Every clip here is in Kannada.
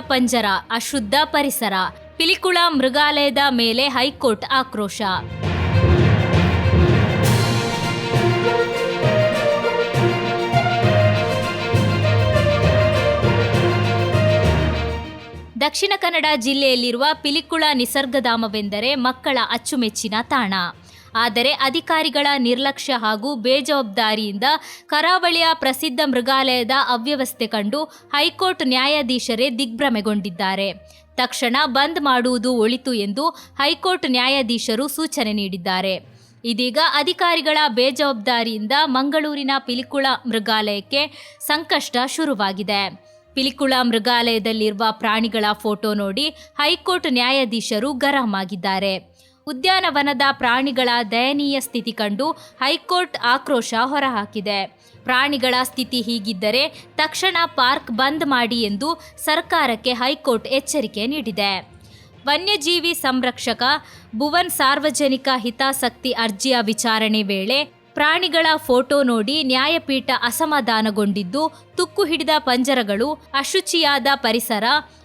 ಪಂಜರ, ಅಶುದ್ಧ ಪರಿಸರ, ಪಿಲಿಕುಳ ಮೃಗಾಲಯದ ಮೇಲೆ ಹೈಕೋರ್ಟ್ ಆಕ್ರೋಶ. ದಕ್ಷಿಣ ಕನ್ನಡ ಜಿಲ್ಲೆಯಲ್ಲಿರುವ ಪಿಲಿಕುಳ ನಿಸರ್ಗಧಾಮವೆಂದರೆ ಮಕ್ಕಳ ಅಚ್ಚುಮೆಚ್ಚಿನ ತಾಣ. ಆದರೆ ಅಧಿಕಾರಿಗಳ ನಿರ್ಲಕ್ಷ್ಯ ಹಾಗೂ ಬೇಜವಾಬ್ದಾರಿಯಿಂದ ಕರಾವಳಿಯ ಪ್ರಸಿದ್ಧ ಮೃಗಾಲಯದ ಅವ್ಯವಸ್ಥೆ ಕಂಡು ಹೈಕೋರ್ಟ್ ನ್ಯಾಯಾಧೀಶರೇ ದಿಗ್ಭ್ರಮೆಗೊಂಡಿದ್ದಾರೆ. ತಕ್ಷಣ ಬಂದ್ ಮಾಡುವುದು ಒಳಿತು ಎಂದು ಹೈಕೋರ್ಟ್ ನ್ಯಾಯಾಧೀಶರು ಸೂಚನೆ ನೀಡಿದ್ದಾರೆ. ಇದೀಗ ಅಧಿಕಾರಿಗಳ ಬೇಜವಾಬ್ದಾರಿಯಿಂದ ಮಂಗಳೂರಿನ ಪಿಲಿಕುಳ ಮೃಗಾಲಯಕ್ಕೆ ಸಂಕಷ್ಟ ಶುರುವಾಗಿದೆ. ಪಿಲಿಕುಳ ಮೃಗಾಲಯದಲ್ಲಿರುವ ಪ್ರಾಣಿಗಳ ಫೋಟೋ ನೋಡಿ ಹೈಕೋರ್ಟ್ ನ್ಯಾಯಾಧೀಶರು ಗರಂ ಆಗಿದ್ದಾರೆ. ಉದ್ಯಾನವನದ ಪ್ರಾಣಿಗಳ ದಯನೀಯ ಸ್ಥಿತಿ ಕಂಡು ಹೈಕೋರ್ಟ್ ಆಕ್ರೋಶ ಹೊರಹಾಕಿದೆ. ಪ್ರಾಣಿಗಳ ಸ್ಥಿತಿ ಹೀಗಿದ್ದರೆ ತಕ್ಷಣ ಪಾರ್ಕ್ ಬಂದ್ ಮಾಡಿ ಎಂದು ಸರ್ಕಾರಕ್ಕೆ ಹೈಕೋರ್ಟ್ ಎಚ್ಚರಿಕೆ ನೀಡಿದೆ. ವನ್ಯಜೀವಿ ಸಂರಕ್ಷಕ ಭುವನ್ ಸಾರ್ವಜನಿಕ ಹಿತಾಸಕ್ತಿ ಅರ್ಜಿಯ ವಿಚಾರಣೆ ವೇಳೆ ಪ್ರಾಣಿಗಳ ಫೋಟೋ ನೋಡಿ ನ್ಯಾಯಪೀಠ ಅಸಮಾಧಾನಗೊಂಡಿದ್ದು, ತುಕ್ಕು ಹಿಡಿದ ಪಂಜರಗಳು, ಅಶುಚಿಯಾದ ಪರಿಸರ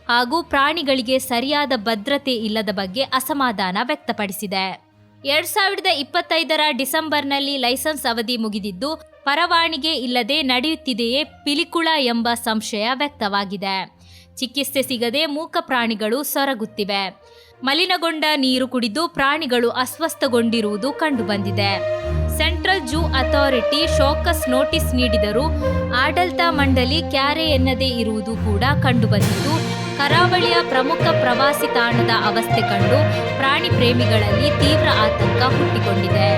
ಹಾಗೂ ಪ್ರಾಣಿಗಳಿಗೆ ಸರಿಯಾದ ಭದ್ರತೆ ಇಲ್ಲದ ಬಗ್ಗೆ ಅಸಮಾಧಾನ ವ್ಯಕ್ತಪಡಿಸಿದೆ. ಎರಡ್ ಸಾವಿರದ ಇಪ್ಪತ್ತೈದರ ಡಿಸೆಂಬರ್ನಲ್ಲಿ ಲೈಸೆನ್ಸ್ ಅವಧಿ ಮುಗಿದಿದ್ದು, ಪರವಾನಿಗೆ ಇಲ್ಲದೆ ನಡೆಯುತ್ತಿದೆಯೇ ಪಿಲಿಕುಳ ಎಂಬ ಸಂಶಯ ವ್ಯಕ್ತವಾಗಿದೆ. ಚಿಕಿತ್ಸೆ ಸಿಗದೆ ಮೂಕ ಪ್ರಾಣಿಗಳು ಸೊರಗುತ್ತಿವೆ. ಮಲಿನಗೊಂಡ ನೀರು ಕುಡಿದು ಪ್ರಾಣಿಗಳು ಅಸ್ವಸ್ಥಗೊಂಡಿರುವುದು ಕಂಡುಬಂದಿದೆ. Central zoo authority show cause notice ನೀಡಿದರೂ ಆಡಳಿತ ಮಂಡಳಿ ಕ್ಯಾರೆ ಎನ್ನದೇ ಇರುವುದು ಕೂಡ ಕಂಡುಬಂದಿತು ಕರಾವಳಿಯ ಪ್ರಮುಖ ಪ್ರವಾಸಿ ತಾಣದ ಅವಸ್ಥೆ ಕಂಡು ಪ್ರಾಣಿ ಪ್ರೇಮಿಗಳಲ್ಲಿ ತೀವ್ರ ಆತಂಕ ಹುಟ್ಟಿಕೊಂಡಿದೆ.